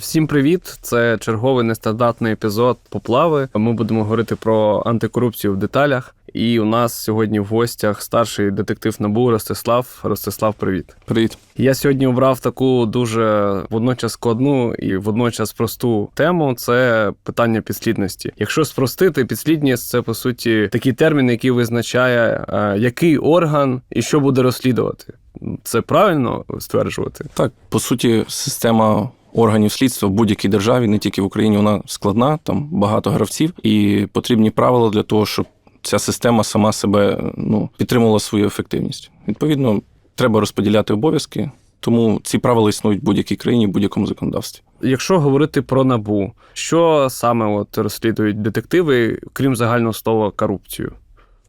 Всім привіт! Це черговий нестандартний епізод поплави. Ми будемо говорити про антикорупцію в деталях. І у нас сьогодні в гостях старший детектив НАБУ Ростислав. Ростислав, привіт. Привіт. Я сьогодні обрав таку дуже водночас складну і водночас просту тему. Це питання підслідності. Якщо спростити, підслідність це по суті такий термін, який визначає, е, який орган і що буде розслідувати. Це правильно стверджувати? Так, по суті, система органів слідства в будь-якій державі, не тільки в Україні, вона складна, там багато гравців, і потрібні правила для того, щоб ця система сама себе ну, підтримувала свою ефективність. Відповідно, треба розподіляти обов'язки. Тому ці правила існують в будь-якій країні, в будь-якому законодавстві. Якщо говорити про набу, що саме от розслідують детективи, крім загального слова корупцію?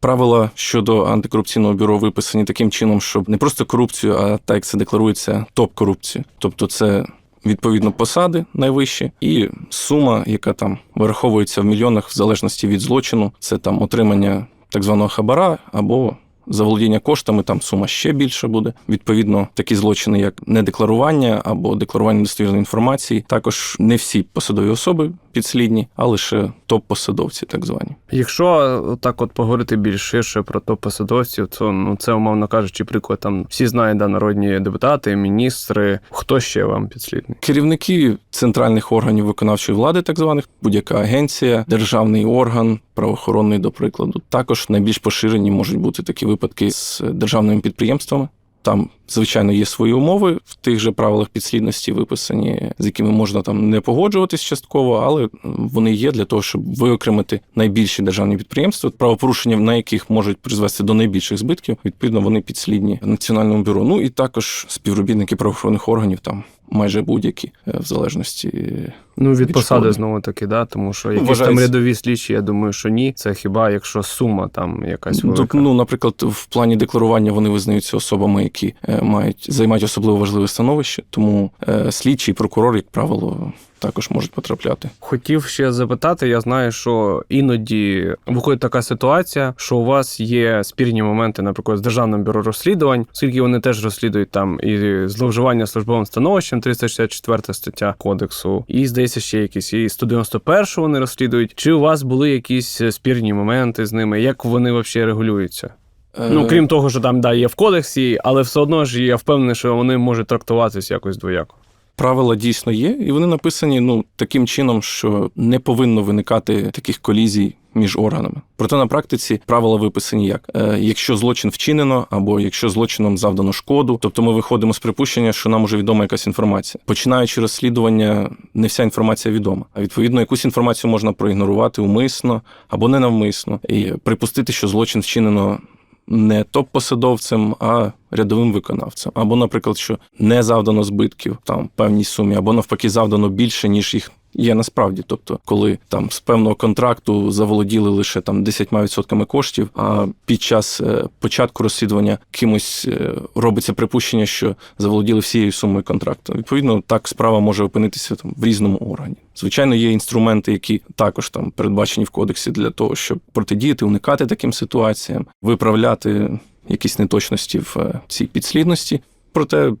Правила щодо антикорупційного бюро виписані таким чином, щоб не просто корупцію, а так як це декларується, топ-корупцію. Тобто, це відповідно посади найвищі, і сума, яка там вираховується в мільйонах в залежності від злочину, це там отримання так званого хабара або заволодіння коштами, там сума ще більше буде. Відповідно, такі злочини, як недекларування або декларування достовірної інформації, також не всі посадові особи підслідні, а лише топ-посадовці, так звані. Якщо так от поговорити більш ширше про топ-посадовців, то ну це умовно кажучи, приклад там всі знають да, народні депутати, міністри. Хто ще вам підслідний? Керівники центральних органів виконавчої влади, так званих, будь-яка агенція, державний орган, правоохоронний, до прикладу, також найбільш поширені можуть бути такі випадки з державними підприємствами. Там, звичайно, є свої умови в тих же правилах підслідності виписані, з якими можна там не погоджуватись частково, але вони є для того, щоб виокремити найбільші державні підприємства, правопорушення на яких можуть призвести до найбільших збитків. Відповідно, вони підслідні національному бюро. Ну і також співробітники правоохоронних органів там майже будь-які, е, в залежності. Ну, від посади знову таки, да, тому що якісь там рядові слідчі, я думаю, що ні. Це хіба якщо сума там якась велика. Так, ну, наприклад, в плані декларування вони визнаються особами, які е, мають займають особливо важливе становище, тому е, слідчий, прокурор, як правило, також можуть потрапляти. Хотів ще запитати, я знаю, що іноді виходить така ситуація, що у вас є спірні моменти, наприклад, з державним бюро розслідувань, оскільки вони теж розслідують там і зловживання службовим становищем, 364 стаття кодексу, і здається, ще якісь і 191 вони розслідують. Чи у вас були якісь спірні моменти з ними? Як вони взагалі регулюються? Е, Ну крім того, що там да є в кодексі, але все одно ж я впевнений, що вони можуть трактуватись якось двояко. Правила дійсно є, і вони написані ну таким чином, що не повинно виникати таких колізій. Між органами. Проте на практиці правила виписані як е, якщо злочин вчинено, або якщо злочином завдано шкоду, тобто ми виходимо з припущення, що нам уже відома якась інформація. Починаючи розслідування, не вся інформація відома. А відповідно, якусь інформацію можна проігнорувати умисно або ненавмисно, і припустити, що злочин вчинено не топ-посадовцем, а рядовим виконавцем. Або, наприклад, що не завдано збитків там певній сумі, або навпаки, завдано більше, ніж їх. Є насправді, тобто, коли там з певного контракту заволоділи лише там 10% коштів, а під час е, початку розслідування кимось е, робиться припущення, що заволоділи всією сумою контракту. Відповідно, так справа може опинитися там в різному органі. Звичайно, є інструменти, які також там передбачені в кодексі для того, щоб протидіяти, уникати таким ситуаціям, виправляти якісь неточності в е, цій підслідності. Проте,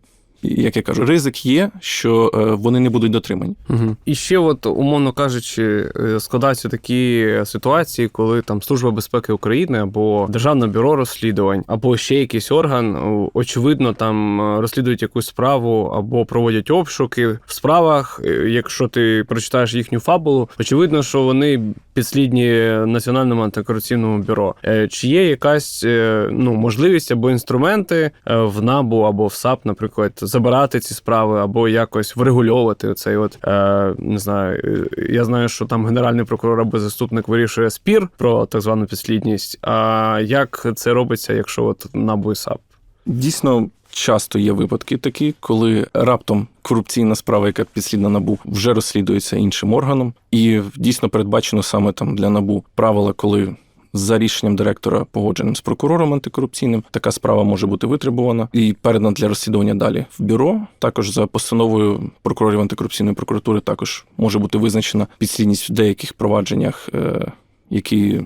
як я кажу, ризик є, що е, вони не будуть дотримані. Угу. І ще, от, умовно кажучи, е, складаються такі ситуації, коли там Служба безпеки України або Державне бюро розслідувань, або ще якийсь орган, очевидно, там е, розслідують якусь справу або проводять обшуки в справах. Якщо ти прочитаєш їхню фабулу, очевидно, що вони підслідні Національному антикорупційному бюро. Чи є якась ну можливість або інструменти в НАБУ або в САП, наприклад, забирати ці справи або якось врегульовувати цей от е, не знаю. е, Я знаю, що там генеральний прокурор або заступник вирішує спір про так звану підслідність. А як це робиться, якщо от НАБУ і САП? Дійсно, часто є випадки такі, коли раптом корупційна справа, яка підслідна набу, вже розслідується іншим органом, і дійсно передбачено саме там для набу правила, коли. За рішенням директора, погодженим з прокурором антикорупційним, така справа може бути витребувана і передана для розслідування далі в бюро. Також за постановою прокурорів антикорупційної прокуратури також може бути визначена підслідність в деяких провадженнях е, які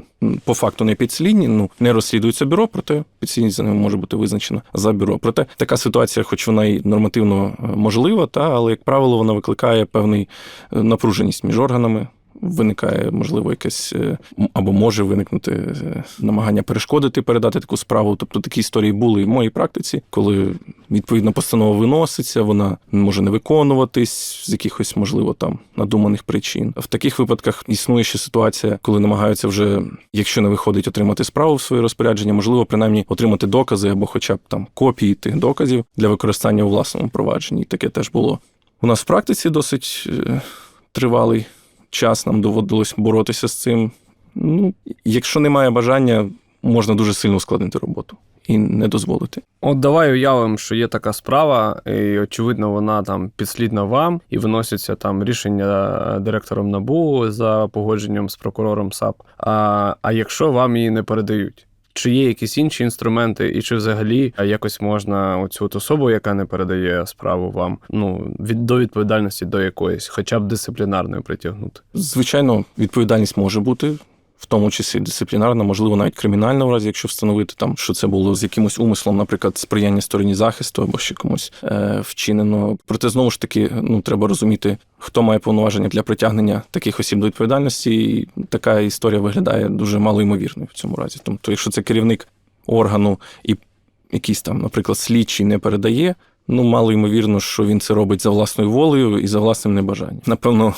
по факту не підслідні, ну не розслідуються бюро, проте підслідність за ними може бути визначена за бюро. Проте така ситуація, хоч вона й нормативно е, можлива, та але як правило, вона викликає певний е, напруженість між органами. Виникає, можливо, якесь е, або може виникнути е, намагання перешкодити, передати таку справу. Тобто такі історії були і в моїй практиці, коли відповідна постанова виноситься, вона може не виконуватись з якихось, можливо, там надуманих причин. В таких випадках існує ще ситуація, коли намагаються вже, якщо не виходить отримати справу в своє розпорядження, можливо, принаймні отримати докази або, хоча б там копії тих доказів для використання у власному провадженні. Таке теж було. У нас в практиці досить е, тривалий час нам доводилось боротися з цим. Ну, якщо немає бажання, можна дуже сильно ускладнити роботу і не дозволити. От давай уявимо, що є така справа, і очевидно, вона там підслідна вам, і виноситься там рішення директором НАБУ за погодженням з прокурором САП. А, а якщо вам її не передають? Чи є якісь інші інструменти, і чи взагалі якось можна оцю от особу, яка не передає справу вам, ну від до відповідальності до якоїсь, хоча б дисциплінарної притягнути? Звичайно, відповідальність може бути. В тому числі дисциплінарна, можливо, навіть кримінальна, в разі, якщо встановити там, що це було з якимось умислом, наприклад, сприяння стороні захисту або ще комусь е, вчинено. Проте знову ж таки, ну треба розуміти, хто має повноваження для притягнення таких осіб до відповідальності. І така історія виглядає дуже малоймовірною в цьому разі. Тобто, якщо це керівник органу і якийсь там, наприклад, слідчий не передає. Ну, мало ймовірно, що він це робить за власною волею і за власним небажанням. Напевно,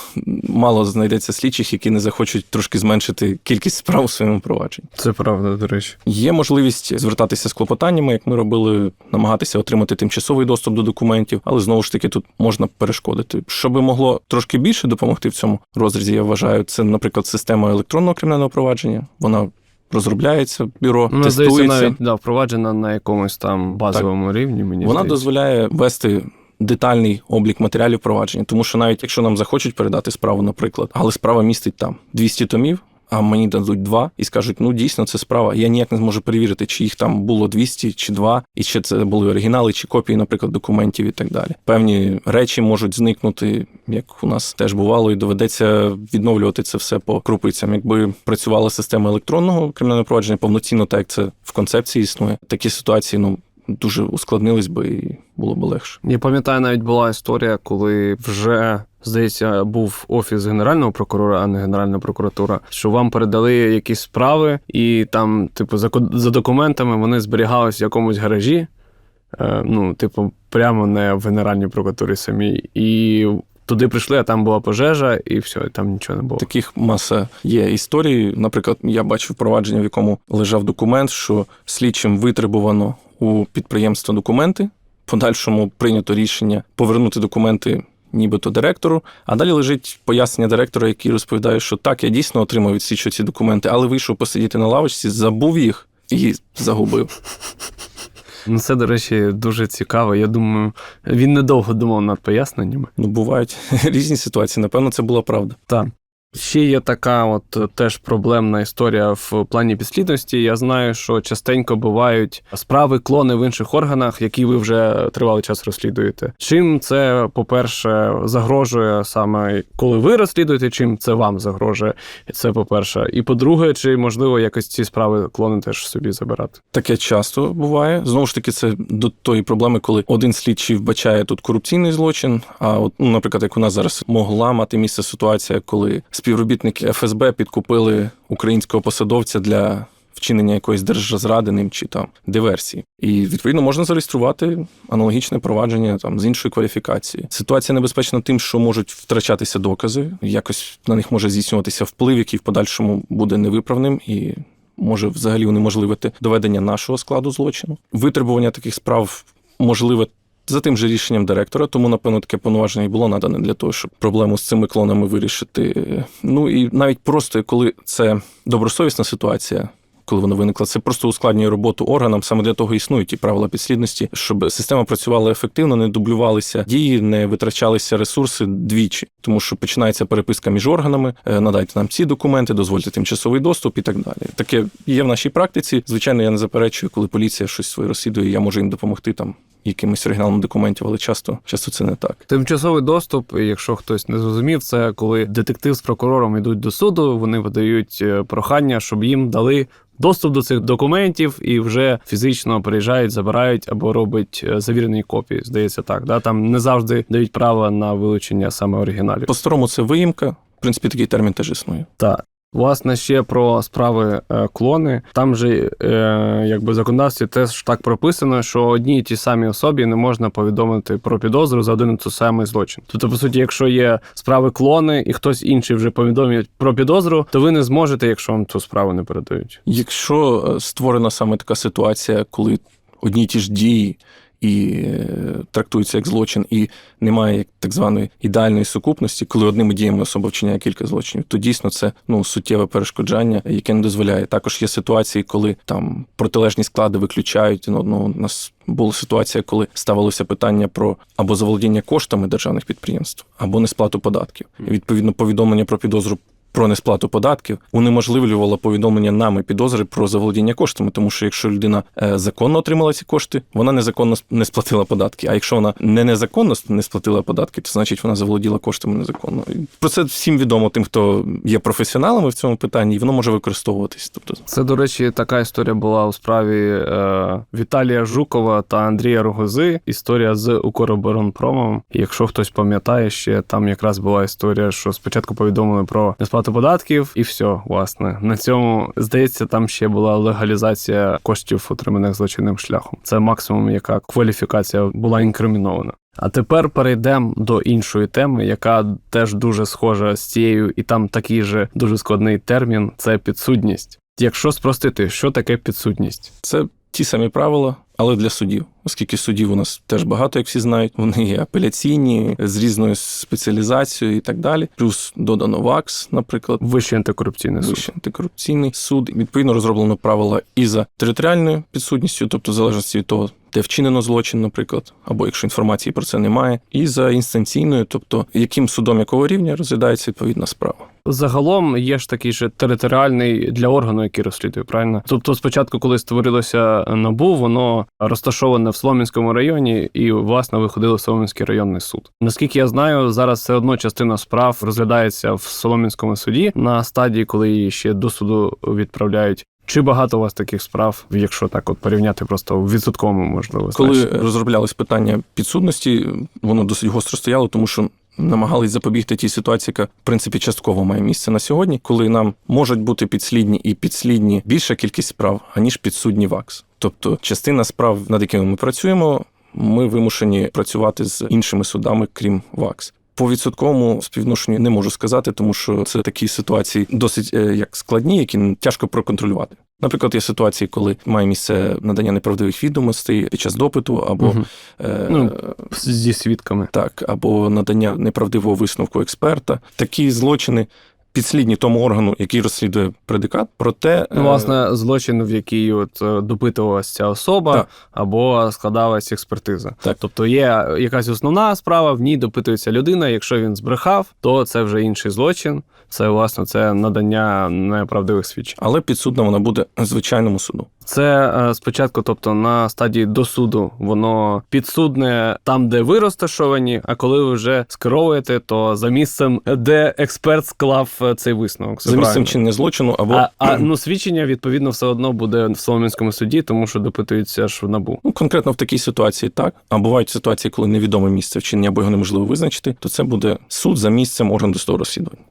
мало знайдеться слідчих, які не захочуть трошки зменшити кількість справ у своєму провадженні. Це правда, до речі. Є можливість звертатися з клопотаннями, як ми робили, намагатися отримати тимчасовий доступ до документів, але знову ж таки тут можна перешкодити. Щоби могло трошки більше допомогти в цьому розрізі, я вважаю, це, наприклад, система електронного кримінального провадження. Вона розробляється, бюро Ну, здається, навіть да, впроваджена на якомусь там базовому рівні. Мені Вона здається. дозволяє вести детальний облік матеріалів провадження, тому що навіть якщо нам захочуть передати справу, наприклад, але справа містить там 200 томів. А мені дадуть два і скажуть, ну дійсно це справа. Я ніяк не зможу перевірити, чи їх там було 200 чи два, і чи це були оригінали, чи копії, наприклад, документів і так далі. Певні речі можуть зникнути, як у нас теж бувало, і доведеться відновлювати це все по крупицям. Якби працювала система електронного кримінального провадження повноцінно, так як це в концепції існує, такі ситуації ну дуже ускладнились би і було б легше. Я пам'ятаю, навіть була історія, коли вже. Здається, був офіс генерального прокурора, а не Генеральна прокуратура, що вам передали якісь справи, і там, типу, за, за документами вони зберігались в якомусь гаражі. Е, ну, типу, прямо не в Генеральній прокуратурі самій. І туди прийшли, а там була пожежа, і все, і там нічого не було. Таких маса є історій. Наприклад, я бачив провадження, в якому лежав документ, що слідчим витребувано у підприємства документи. Подальшому прийнято рішення повернути документи. Нібито директору, а далі лежить пояснення директора, який розповідає, що так, я дійсно отримав від слідчого ці документи, але вийшов посидіти на лавочці, забув їх і загубив. Ну, це, до речі, дуже цікаво. Я думаю, він недовго думав над поясненнями. Ну, бувають різні ситуації. Напевно, це була правда. Так. Ще є така, от е, теж проблемна історія в плані підслідності. Я знаю, що частенько бувають справи, клони в інших органах, які ви вже тривалий час розслідуєте. Чим це, по-перше, загрожує саме коли ви розслідуєте, чим це вам загрожує? Це по-перше. І по-друге, чи можливо якось ці справи клони теж собі забирати? Таке часто буває. Знову ж таки, це до тої проблеми, коли один слідчий вбачає тут корупційний злочин. А от, ну, наприклад, як у нас зараз могла мати місце ситуація, коли співробітники ФСБ підкупили українського посадовця для вчинення якоїсь держзради ним чи там диверсії. І відповідно можна зареєструвати аналогічне провадження там з іншої кваліфікації. Ситуація небезпечна тим, що можуть втрачатися докази, якось на них може здійснюватися вплив, який в подальшому буде невиправним і може взагалі унеможливити доведення нашого складу злочину. Витребування таких справ можливе. За тим же рішенням директора, тому напевно таке повноваження і було надане для того, щоб проблему з цими клонами вирішити. Ну і навіть просто коли це добросовісна ситуація, коли вона виникла, це просто ускладнює роботу органам. Саме для того існують ті правила підслідності, щоб система працювала ефективно, не дублювалися дії, не витрачалися ресурси двічі, тому що починається переписка між органами. е, Надайте нам ці документи, дозвольте тимчасовий доступ і так далі. Таке є в нашій практиці. Звичайно, я не заперечую, коли поліція щось своє розслідує, я можу їм допомогти там якимось оригіналом документів, але часто, часто це не так. Тимчасовий доступ, якщо хтось не зрозумів, це коли детектив з прокурором йдуть до суду, вони видають е, прохання, щоб їм дали. Доступ до цих документів і вже фізично приїжджають, забирають або роблять е, завірені копії. Здається, так. Да? Там не завжди дають право на вилучення саме оригіналів. По-старому це виїмка. В принципі, такий термін теж існує. Так. Власне, ще про справи е, клони. Там же е, якби законодавстві теж так прописано, що одній і тій самій особі не можна повідомити про підозру за один і той самий злочин. Тобто, по суті, якщо є справи клони і хтось інший вже повідомить про підозру, то ви не зможете, якщо вам цю справу не передають. Якщо е, створена саме така ситуація, коли одні ті ж дії і е, трактуються як злочин, і немає так званої ідеальної сукупності, коли одними діями особа вчиняє кілька злочинів, то дійсно це ну суттєве перешкоджання, яке не дозволяє. Також є ситуації, коли там протилежні склади виключають. Ну, ну у нас була ситуація, коли ставилося питання про або заволодіння коштами державних підприємств, або несплату податків. І, відповідно, повідомлення про підозру. Про несплату податків унеможливлювало повідомлення нами підозри про заволодіння коштами, тому що якщо людина е, законно отримала ці кошти, вона незаконно не сплатила податки. А якщо вона не незаконно не сплатила податки, то значить вона заволоділа коштами незаконно. Про це всім відомо тим, хто є професіоналами в цьому питанні, і воно може використовуватись. Тобто Це, до речі, така історія була у справі е, Віталія Жукова та Андрія Рогози. Історія з Укроборонпромом. Якщо хтось пам'ятає, ще там якраз була історія, що спочатку повідомили про несплату податків, і все, власне. На цьому здається, там ще була легалізація коштів, отриманих злочинним шляхом. Це максимум, яка кваліфікація була інкримінована. А тепер перейдемо до іншої теми, яка теж дуже схожа з цією, і там такий же дуже складний термін це підсудність. Якщо спростити, що таке підсудність? це ті самі правила, але для судів, оскільки судів у нас теж багато, як всі знають. Вони є апеляційні з різною спеціалізацією і так далі. Плюс додано ВАКС, наприклад. Вищий антикорупційний суд. Вищий антикорупційний суд. Відповідно, розроблено правила і за територіальною підсудністю, тобто в залежності від того, де вчинено злочин, наприклад, або якщо інформації про це немає, і за інстанційною, тобто яким судом якого рівня розглядається відповідна справа. Загалом є ж такий же територіальний для органу, який розслідує, правильно? Тобто, спочатку, коли створилося набу, воно розташоване в Солом'янському районі, і власне виходили в Солом'янський районний суд. Наскільки я знаю, зараз все одно частина справ розглядається в Солом'янському суді на стадії, коли її ще до суду відправляють. Чи багато у вас таких справ, якщо так от порівняти просто в відсотковому можливо Коли значно? розроблялось питання підсудності, воно досить гостро стояло, тому що намагались запобігти тій ситуації, яка в принципі частково має місце на сьогодні, коли нам можуть бути підслідні і підслідні більша кількість справ, аніж підсудні ВАКС. Тобто, частина справ, над якими ми працюємо, ми вимушені працювати з іншими судами, крім ВАКС. По відсотковому співвідношенню не можу сказати, тому що це такі ситуації досить е, як складні, які тяжко проконтролювати. Наприклад, є ситуації, коли має місце надання неправдивих відомостей під час допиту, або угу. е, Ну, зі свідками. так, або надання неправдивого висновку експерта. Такі злочини підслідні тому органу, який розслідує предикат. Проте Ну, е, власне, злочин, в який от е, допитувалася ця особа, Так. або складалась експертиза. Так. Тобто є якась основна справа, в ній допитується людина. Якщо він збрехав, то це вже інший злочин. Це власне це надання неправдивих свідчень. але підсудна вона буде звичайному суду. Це е, спочатку, тобто на стадії до суду, воно підсудне там, де ви розташовані. А коли ви вже скеровуєте, то за місцем, де експерт склав цей висновок. За місцем чинення злочину або А, а ну свідчення відповідно все одно буде в Солом'янському суді, тому що допитується ж в набу. ну, конкретно в такій ситуації так. А бувають ситуації, коли невідоме місце вчинення або його неможливо визначити, то це буде суд за місцем орган досудового розслідування.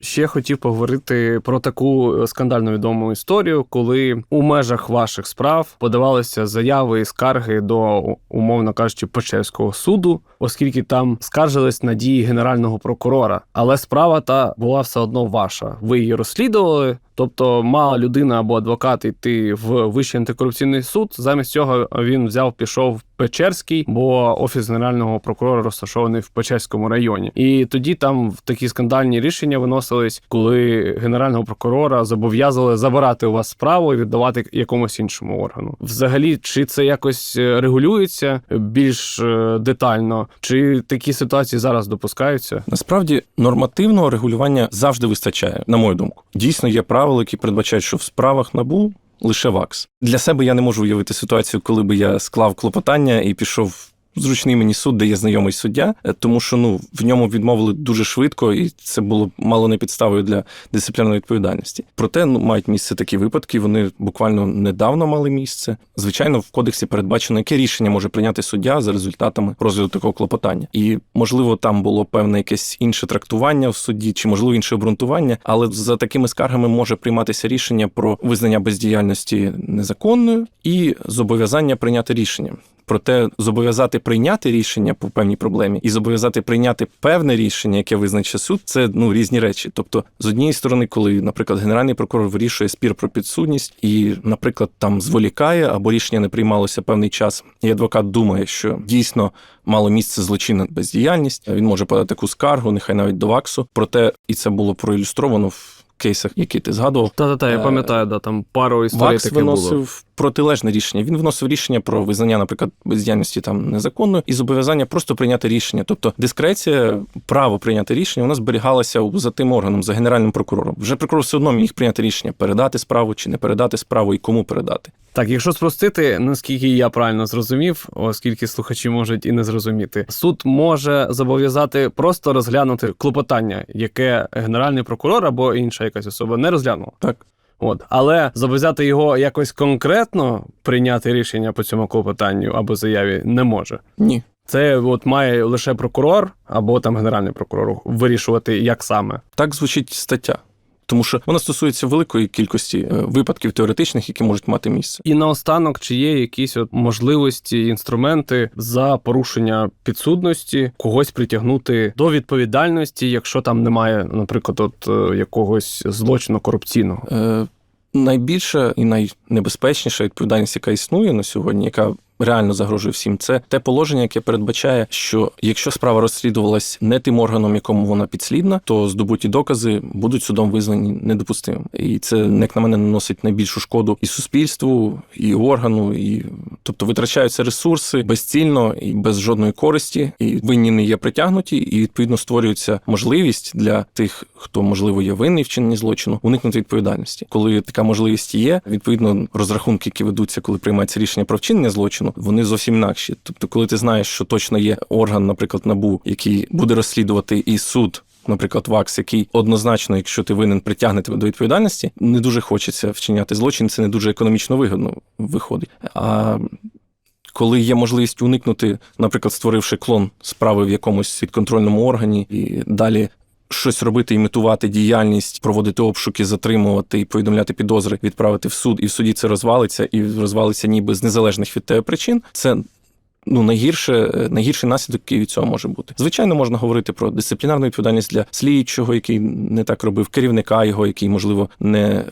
Ще хотів поговорити про таку е, скандально відому історію, коли у межах ваших справ подавалися заяви і скарги до умовно кажучи Печерського суду, оскільки там скаржились на дії генерального прокурора. Але справа та була все одно ваша. Ви її розслідували. Тобто мала людина або адвокат йти в Вищий антикорупційний суд. Замість цього він взяв, пішов в Печерський, бо офіс генерального прокурора розташований в Печерському районі. І тоді там такі скандальні рішення виносились, коли генерального прокурора зобов'язали забирати у вас справу і віддавати якомусь іншому органу. Взагалі, чи це якось е, регулюється більш е, детально, чи такі ситуації зараз допускаються? Насправді нормативного регулювання завжди вистачає, на мою думку. Дійсно, є правила, які передбачають, що в справах набу лише ВАКС. Для себе я не можу уявити ситуацію, коли би я склав клопотання і пішов. Зручний мені суд, де є знайомий суддя, е, тому що ну в ньому відмовили дуже швидко, і це було мало не підставою для дисциплінарної відповідальності. Проте ну мають місце такі випадки. Вони буквально недавно мали місце. Звичайно, в кодексі передбачено, яке рішення може прийняти суддя за результатами розгляду такого клопотання. І можливо, там було певне якесь інше трактування в суді, чи можливо інше обґрунтування, але за такими скаргами може прийматися рішення про визнання бездіяльності незаконною і зобов'язання прийняти рішення. Проте зобов'язати прийняти рішення по певній проблемі і зобов'язати прийняти певне рішення, яке визначить суд, це ну різні речі. Тобто, з однієї сторони, коли, наприклад, генеральний прокурор вирішує спір про підсудність і, наприклад, там зволікає або рішення не приймалося певний час, і адвокат думає, що дійсно мало місце злочинна бездіяльність, він може подати таку скаргу, нехай навіть до ВАКСу. Проте і це було проілюстровано в кейсах, які ти згадував. Та-та-та, я Е, пам'ятаю, да, там пару історій ВАКС було. виносив протилежне рішення. Він виносив рішення про визнання, наприклад, бездіяльності там незаконною і зобов'язання просто прийняти рішення. Тобто дискреція, право прийняти рішення, вона зберігалася за тим органом, за генеральним прокурором. Вже прокурор все одно міг прийняти рішення, передати справу чи не передати справу і кому передати. Так, якщо спростити, наскільки я правильно зрозумів, оскільки слухачі можуть і не зрозуміти, суд може зобов'язати просто розглянути клопотання, яке генеральний прокурор або інша якась особа не розглянула. Так. От, але зобов'язати його якось конкретно прийняти рішення по цьому клопотанню або заяві не може. Ні. Це от має лише прокурор або там генеральний прокурор вирішувати, як саме. Так звучить стаття. Тому що вона стосується великої кількості е, випадків теоретичних, які можуть мати місце. І наостанок, чи є якісь от можливості, інструменти за порушення підсудності когось притягнути до відповідальності, якщо там немає, наприклад, от е, якогось злочину корупційного. Е, найбільша і найнебезпечніша відповідальність, яка існує на сьогодні, яка реально загрожує всім, це те положення, яке передбачає, що якщо справа розслідувалась не тим органом, якому вона підслідна, то здобуті докази будуть судом визнані недопустимим. І це, як на мене, наносить найбільшу шкоду і суспільству, і органу, і тобто витрачаються ресурси безцільно і без жодної користі, і винні не є притягнуті, і відповідно створюється можливість для тих, хто можливо є винний в чиненні злочину, уникнути відповідальності. Коли така можливість є, відповідно розрахунки, які ведуться, коли приймається рішення про вчинення злочину, вони зовсім інакші. Тобто, коли ти знаєш, що точно є орган, наприклад, набу, який буде розслідувати і суд. Наприклад, ВАКС, який однозначно, якщо ти винен, притягне тебе до відповідальності, не дуже хочеться вчиняти злочин, це не дуже економічно вигідно виходить. А коли є можливість уникнути, наприклад, створивши клон справи в якомусь підконтрольному органі і далі. Щось робити, імітувати діяльність, проводити обшуки, затримувати і повідомляти підозри, відправити в суд, і в суді це розвалиться, і розвалиться ніби з незалежних від тебе причин. Це ну найгірше, найгірший наслідок, який від цього може бути. Звичайно, можна говорити про дисциплінарну відповідальність для слідчого, який не так робив, керівника його, який можливо не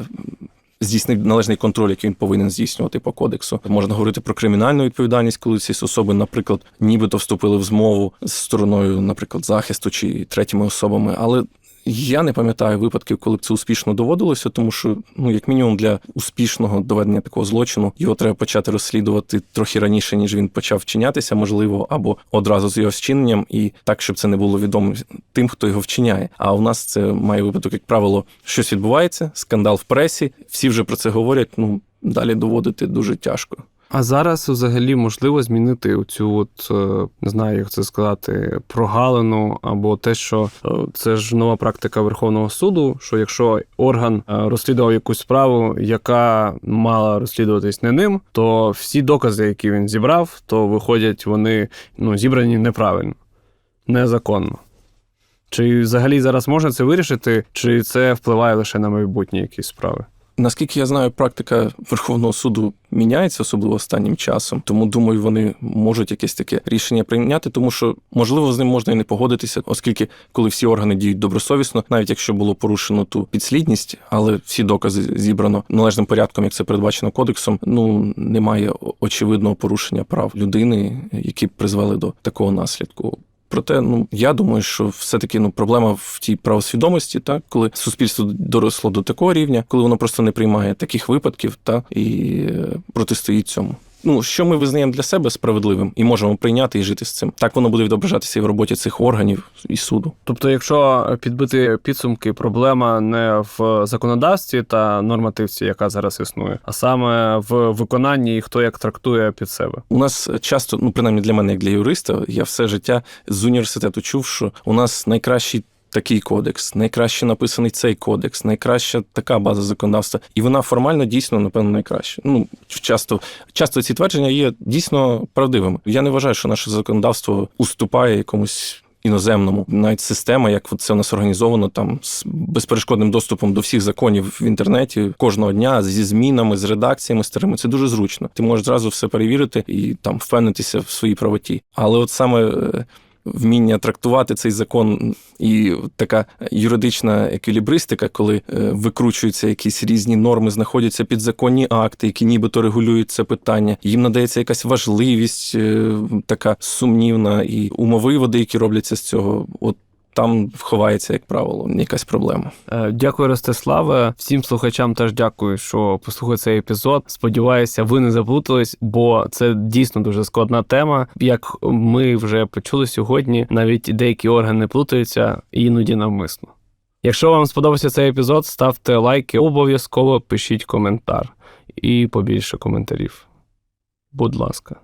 здійснив належний контроль, який він повинен здійснювати по кодексу. Можна говорити про кримінальну відповідальність, коли ці особи, наприклад, нібито вступили в змову з стороною, наприклад, захисту чи третіми особами, але. Я не пам'ятаю випадків, коли б це успішно доводилося, тому що, ну, як мінімум, для успішного доведення такого злочину його треба почати розслідувати трохи раніше, ніж він почав вчинятися, можливо, або одразу з його вчиненням, і так, щоб це не було відомо тим, хто його вчиняє. А у нас це має випадок, як правило, щось відбувається, скандал в пресі, всі вже про це говорять. Ну далі доводити дуже тяжко. А зараз взагалі можливо змінити оцю от е, не знаю, як це сказати, прогалину або те, що е, це ж нова практика Верховного суду. Що якщо орган е, розслідував якусь справу, яка мала розслідуватись не ним, то всі докази, які він зібрав, то виходять вони ну зібрані неправильно, незаконно. Чи взагалі зараз можна це вирішити, чи це впливає лише на майбутні якісь справи? Наскільки я знаю, практика Верховного суду міняється, особливо останнім часом. Тому думаю, вони можуть якесь таке рішення прийняти, тому що можливо з ним можна і не погодитися, оскільки коли всі органи діють добросовісно, навіть якщо було порушено ту підслідність, але всі докази зібрано належним порядком, як це передбачено кодексом, ну немає очевидного порушення прав людини, які призвели до такого наслідку. Проте, ну я думаю, що все-таки ну проблема в тій правосвідомості, так коли суспільство доросло до такого рівня, коли воно просто не приймає таких випадків, та і е, протистоїть цьому. Ну що ми визнаємо для себе справедливим і можемо прийняти і жити з цим. Так воно буде відображатися і в роботі цих органів і суду. Тобто, якщо підбити підсумки, проблема не в законодавстві та нормативці, яка зараз існує, а саме в виконанні і хто як трактує під себе. У нас часто, ну принаймні для мене, як для юриста, я все життя з університету чув, що у нас найкращий. Такий кодекс, найкраще написаний цей кодекс, найкраща така база законодавства, і вона формально дійсно, напевно, найкраща. Ну часто, часто ці твердження є дійсно правдивими. Я не вважаю, що наше законодавство уступає якомусь іноземному. Навіть система, як це у нас організовано, там з безперешкодним доступом до всіх законів в інтернеті кожного дня зі змінами, з редакціями старими. Це дуже зручно. Ти можеш зразу все перевірити і там впевнитися в своїй правоті. Але от саме. Вміння трактувати цей закон і така юридична еквілібристика, коли е, викручуються якісь різні норми, знаходяться підзаконні акти, які нібито регулюють це питання. Їм надається якась важливість е, така сумнівна, і умовиводи, які робляться з цього. От там ховається, як правило, якась проблема. Е, Дякую, Ростиславе. Всім слухачам теж дякую, що послухали цей епізод. Сподіваюся, ви не заплутались, бо це дійсно дуже складна тема. Як ми вже почули сьогодні, навіть деякі органи плутаються іноді навмисно. Якщо вам сподобався цей епізод, ставте лайки, обов'язково пишіть коментар і побільше коментарів. Будь ласка.